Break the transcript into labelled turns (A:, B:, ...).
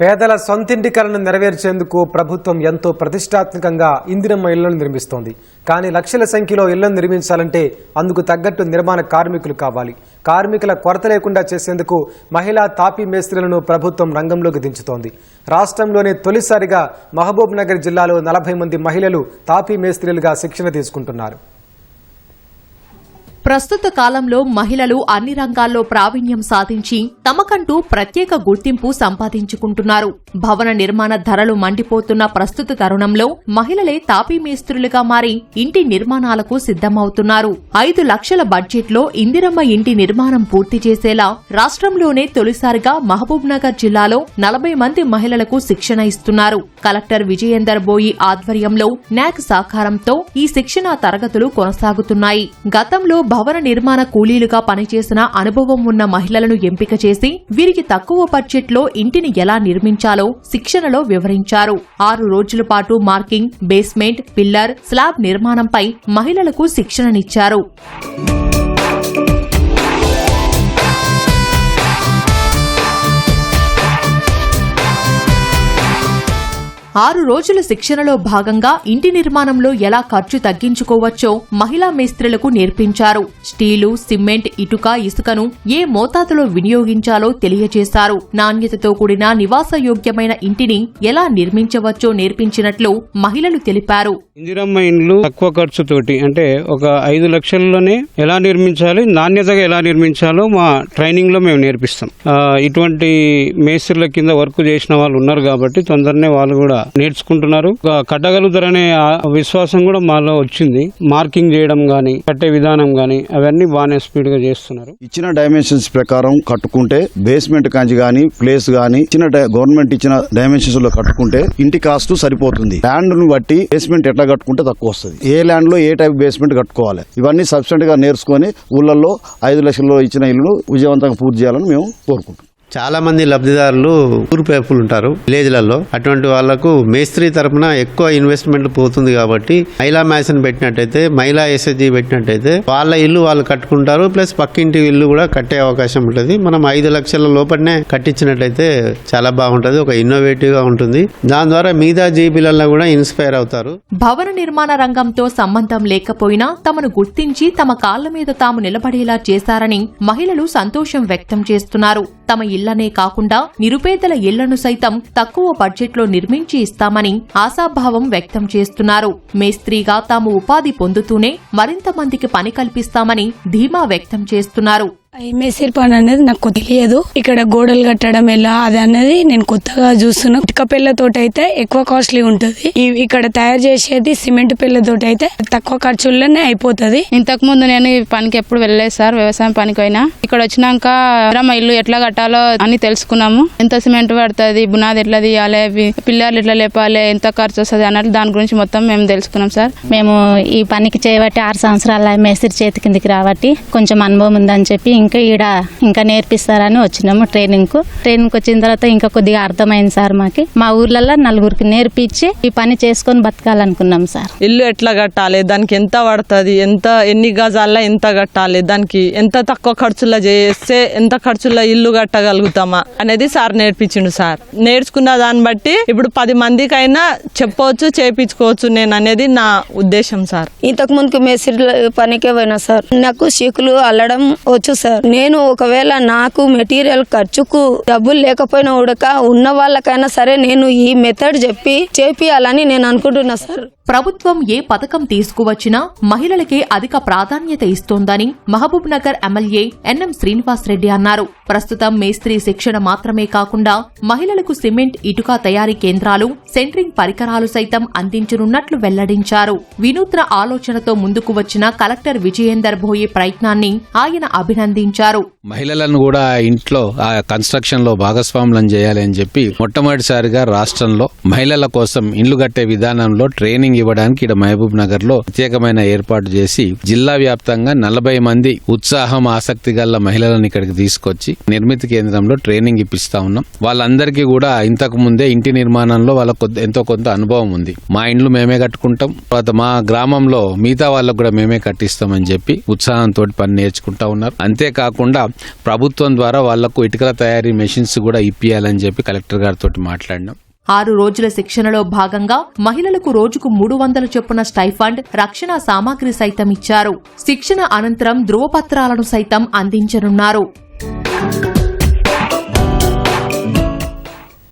A: పేదల సొంతింటి కలను నెరవేర్చేందుకు ప్రభుత్వం ఎంతో ప్రతిష్టాత్మకంగా ఇందిరమ్మ ఇళ్ళను నిర్మిస్తోంది. కానీ లక్షల సంఖ్యలో ఇళ్ళను నిర్మించాలంటే అందుకు తగ్గట్టు నిర్మాణ కార్మికులు కావాలి. కార్మికుల కొరత లేకుండా చేసేందుకు మహిళా తాపీ మేస్త్రీలను ప్రభుత్వం రంగంలోకి దించుతోంది. రాష్ట్రంలోనే తొలిసారిగా మహబూబ్ నగర్ జిల్లాలో నలభై మంది మహిళలు తాపీ మేస్త్రీలుగా శిక్షణ తీసుకుంటున్నారు.
B: ప్రస్తుత కాలంలో మహిళలు అన్ని రంగాల్లో ప్రావీణ్యం సాధించి తమకంటూ ప్రత్యేక గుర్తింపు సంపాదించుకుంటున్నారు. భవన నిర్మాణ ధరలు మండిపోతున్న ప్రస్తుత తరుణంలో మహిళలే తాపీ మేస్త్రులుగా మారి ఇంటి నిర్మాణాలకు సిద్ధమవుతున్నారు. ఐదు లక్షల బడ్జెట్లో ఇందిరమ్మ ఇంటి నిర్మాణం పూర్తి చేసేలా రాష్ట్రంలోనే తొలిసారిగా మహబూబ్ నగర్ జిల్లాలో నలభై మంది మహిళలకు శిక్షణ ఇస్తున్నారు. కలెక్టర్ విజయేందర్ బోయి ఆధ్వర్యంలో నాక్ సహకారంతో ఈ శిక్షణా తరగతులు కొనసాగుతున్నాయి. గతంలో భవన నిర్మాణ కూలీలుగా పనిచేసిన అనుభవం ఉన్న మహిళలను ఎంపిక చేసి వీరికి తక్కువ బడ్జెట్లో ఇంటిని ఎలా నిర్మించాలో శిక్షణలో వివరించారు. ఆరు రోజుల పాటు మార్కింగ్ బేస్మెంట్ పిల్లర్ స్లాబ్ నిర్మాణంపై మహిళలకు శిక్షణనిచ్చారు. ఆరు రోజుల శిక్షణలో భాగంగా ఇంటి నిర్మాణంలో ఎలా ఖర్చు తగ్గించుకోవచ్చో మహిళా మేస్త్రీలకు నేర్పించారు. స్టీలు సిమెంట్ ఇటుక ఇసుకను ఏ మోతాదులో వినియోగించాలో తెలియజేశారు. నాణ్యతతో కూడిన నివాసయోగ్యమైన ఇంటిని ఎలా నిర్మించవచ్చో నేర్పించినట్లు మహిళలు తెలిపారు.
C: ఇందిరమ్మ ఇండ్లు తక్కువ ఖర్చుతోటి అంటే ఒక ఐదు లక్షల్లోనే ఎలా నిర్మించాలి నాణ్యతగా ఎలా నిర్మించాలో మా ట్రైనింగ్లో మేము నేర్పిస్తాం. ఇటువంటి మేస్త్రుల కింద వర్క్ చేసిన వాళ్ళు ఉన్నారు కాబట్టి తొందరనే వాళ్ళు కూడా నేర్చుకుంటున్నారు. కట్టగలుగుతారనే విశ్వాసం కూడా మాలో వచ్చింది. మార్కింగ్ చేయడం కానీ కట్టే విధానం కానీ అవన్నీ బాగానే స్పీడ్గా చేస్తున్నారు.
D: ఇచ్చిన డైమెన్షన్స్ ప్రకారం కట్టుకుంటే బేస్మెంట్ కాంచి కానీ ప్లేస్ కానీ ఇచ్చిన గవర్నమెంట్ ఇచ్చిన డైమెన్షన్స్లో కట్టుకుంటే ఇంటి కాస్ట్ సరిపోతుంది. ల్యాండ్ను బట్టి బేస్మెంట్ ఎట్లా కట్టుకుంటే తక్కువ వస్తుంది. ఏ ల్యాండ్లో ఏ టైప్ బేస్మెంట్ కట్టుకోవాలి? ఇవన్నీ సబ్సిడెంట్గా నేర్చుకొని ఊళ్ళల్లో ఐదు లక్షల్లో ఇచ్చిన ఇల్లు విజయవంతంగా పూర్తి చేయాలని మేము కోరుకుంటున్నాం.
E: చాలా మంది లబ్ధిదారులు ఊరు పేపులు ఉంటారు విలేజ్లలో. అటువంటి వాళ్ళకు మేస్త్రి తరపున ఎక్కువ ఇన్వెస్ట్మెంట్ పోతుంది కాబట్టి మహిళా మ్యాసన్ పెట్టినట్టయితే మహిళా ఎస్ఎస్జీ పెట్టినట్టయితే వాళ్ళ ఇల్లు వాళ్ళు కట్టుకుంటారు ప్లస్ పక్కింటి ఇల్లు కూడా కట్టే అవకాశం ఉంటుంది. మనం ఐదు లక్షల లోపలనే కట్టించినట్టయితే చాలా బాగుంటుంది ఒక ఇన్నోవేటివ్గా ఉంటుంది. దాని ద్వారా మిగతా జీబీలలో కూడా ఇన్స్పైర్ అవుతారు.
B: భవన నిర్మాణ రంగంతో సంబంధం లేకపోయినా తమను గుర్తించి తమ కాళ్ళ మీద తాము నిలబడేలా చేశారని మహిళలు సంతోషం వ్యక్తం చేస్తున్నారు. తమ ఇళ్ళనే కాకుండా నిరుపేదల ఇళ్ళను సైతం తక్కువ బడ్జెట్లో నిర్మించి ఇస్తామని ఆశాభావం వ్యక్తం చేస్తున్నారు. మేస్త్రీగా తాము ఉపాధి పొందుతూనే మరింత మందికి పని కల్పిస్తామని ధీమా వ్యక్తం చేస్తున్నారు.
F: ఈ మేస్త్రి పని అనేది నాకు తెలియదు. ఇక్కడ గోడలు కట్టడం ఎలా అది అనేది నేను కొత్తగా చూస్తున్నా. ఇటుక పిల్లతోటి అయితే ఎక్కువ కాస్ట్లీ ఉంటుంది. ఇక్కడ తయారు చేసేది సిమెంట్ పిల్లతోటి అయితే తక్కువ ఖర్చుల్లోనే అయిపోతుంది.
G: ఇంతకు ముందు నేను ఈ పనికి ఎప్పుడు వెళ్ళలేదు సార్ వ్యవసాయం పనికి అయినా ఇక్కడ వచ్చినాక ఇల్లు ఎట్లా కట్టాలో అని తెలుసుకున్నాము. ఎంత సిమెంట్ పడుతుంది బునాది ఎట్లా తీయాలి పిల్లర్లు ఎట్లా లేపాలి ఎంత ఖర్చు వస్తుంది అన్నట్లు దాని గురించి మొత్తం మేము తెలుసుకున్నాం సార్.
H: మేము ఈ పనికి చేయబట్టి ఆరు సంవత్సరాల మేస్త్రి చేతి కిందికి రాబట్టి కొంచెం అనుభవం ఉందని చెప్పి ఇంకా ఈడ ఇంకా నేర్పిస్తారని వచ్చినాము ట్రైనింగ్కు ట్రైనింగ్ వచ్చిన తర్వాత ఇంకా కొద్దిగా అర్థమైంది సార్ మాకి. మా ఊర్లలో నలుగురికి నేర్పించి ఈ పని చేసుకొని బతకాలనుకున్నాం సార్.
I: ఇల్లు ఎట్లా కట్టాలి? దానికి ఎంత పడుతుంది? ఎంత ఎన్ని గజాల్లో ఎంత కట్టాలి? దానికి ఎంత తక్కువ ఖర్చులో చేస్తే ఎంత ఖర్చులో ఇల్లు కట్టగలుగుతామా అనేది సార్ నేర్పించిండు సార్. నేర్చుకున్న దాన్ని బట్టి ఇప్పుడు పది మందికైనా చెప్పవచ్చు చేపించుకోవచ్చు నేను అనేది నా ఉద్దేశం సార్.
F: ఇంతకు ముందుకు మేస్త్రి పనికే పోయినా సార్. నాకు చీకులు అల్లడం వచ్చు సార్. నేను ఒకవేళ నాకు మెటీరియల్ ఖర్చుకు డబ్బులు లేకపోయినా ఉడక ఉన్న వాళ్ళకైనా సరే నేను ఈ మెథడ్ చెప్పి చేపియాలని నేను అనుకుంటున్నా సార్.
B: ప్రభుత్వం ఏ పథకం తీసుకువచ్చినా మహిళలకే అధిక ప్రాధాన్యత ఇస్తోందని Mahabubnagar MLA NM Srinivasa Reddy అన్నారు. ప్రస్తుతం మేస్త్రీ శిక్షణ మాత్రమే కాకుండా మహిళలకు సిమెంట్ ఇటుక తయారీ కేంద్రాలు సెంట్రింగ్ పరికరాలు సైతం అందించనున్నట్లు వెల్లడించారు. వినూత్న ఆలోచనతో ముందుకు వచ్చిన కలెక్టర్ విజయేందర్ భోయి ప్రయత్నాన్ని ఆయన అభినందించారు.
J: మహిళలను కూడా ఇంట్లో ఆ కన్స్ట్రక్షన్లో భాగస్వాములను చేయాలి అని చెప్పి మొట్టమొదటిసారిగా రాష్ట్రంలో మహిళల కోసం ఇండ్లు కట్టే విధానంలో ట్రైనింగ్ ఇవ్వడానికి ఇక్కడ మహబూబ్ నగర్లో ప్రత్యేకమైన ఏర్పాటు చేసి జిల్లా వ్యాప్తంగా నలభై మంది ఉత్సాహం ఆసక్తి గల మహిళలను ఇక్కడికి తీసుకొచ్చి నిర్మిత కేంద్రంలో ట్రైనింగ్ ఇప్పిస్తా ఉన్నాం. వాళ్ళందరికీ కూడా ఇంతకు ముందే ఇంటి నిర్మాణంలో వాళ్ళకు కొద్ది- ఎంతో కొంత అనుభవం ఉంది. మా ఇండ్లు మేమే కట్టుకుంటాం. తర్వాత మా గ్రామంలో మిగతా వాళ్ళకు కూడా మేమే కట్టిస్తామని చెప్పి ఉత్సాహంతో పని నేర్చుకుంటా ఉన్నారు. అంతేకాకుండా ప్రభుత్వం ద్వారా వాళ్ళకు ఇటుకల తయారీ మెషిన్స్ కూడా ఇప్పియాలని చెప్పి కలెక్టర్ గారితో మాట్లాడినాం.
B: ఆరు రోజుల శిక్షణలో భాగంగా మహిళలకు రోజుకు మూడు వందల చొప్పున స్టైఫండ్ రక్షణ సామాగ్రి సైతం ఇచ్చారు. శిక్షణ అనంతరం ధృవపత్రాలను సైతం అందించనున్నారు.